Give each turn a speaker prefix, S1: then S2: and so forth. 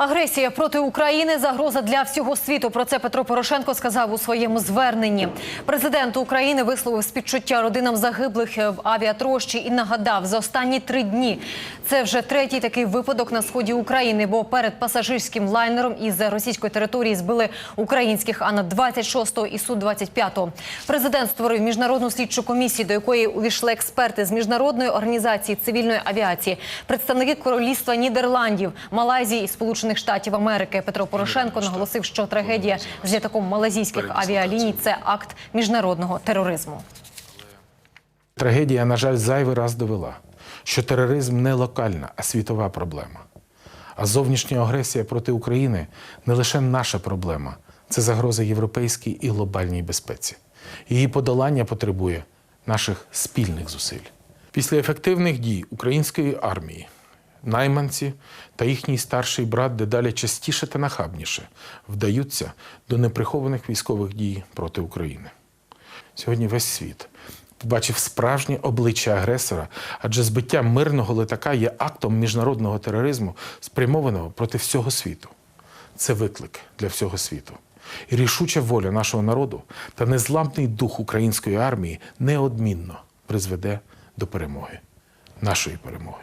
S1: Агресія проти України загроза для всього світу. Про це Петро Порошенко сказав у своєму зверненні. Президент України висловив співчуття родинам загиблих в авіатрощі і нагадав, за останні три дні це вже третій такий випадок на сході України. Бо перед пасажирським лайнером із російської території збили українських АНА 26 і су 25 Президент створив міжнародну слідчу комісію, до якої увійшли експерти з міжнародної організації цивільної авіації, представники королівства Нідерландів, Малайзії і Сполучених Штатів Америки. Петро Порошенко наголосив, що трагедія з літаком малазійських авіаліній це акт міжнародного тероризму.
S2: Трагедія, на жаль, зайвий раз довела, що тероризм не локальна, а світова проблема. А зовнішня агресія проти України не лише наша проблема, це загроза європейській і глобальній безпеці. Її подолання потребує наших спільних зусиль. Після ефективних дій української армії найманці та їхній старший брат дедалі частіше та нахабніше вдаються до неприхованих військових дій проти України. Сьогодні весь світ побачив справжнє обличчя агресора, адже збиття мирного летака є актом міжнародного тероризму, спрямованого проти всього світу. Це виклик для всього світу. І рішуча воля нашого народу та незламний дух української армії неодмінно призведе до перемоги, нашої перемоги.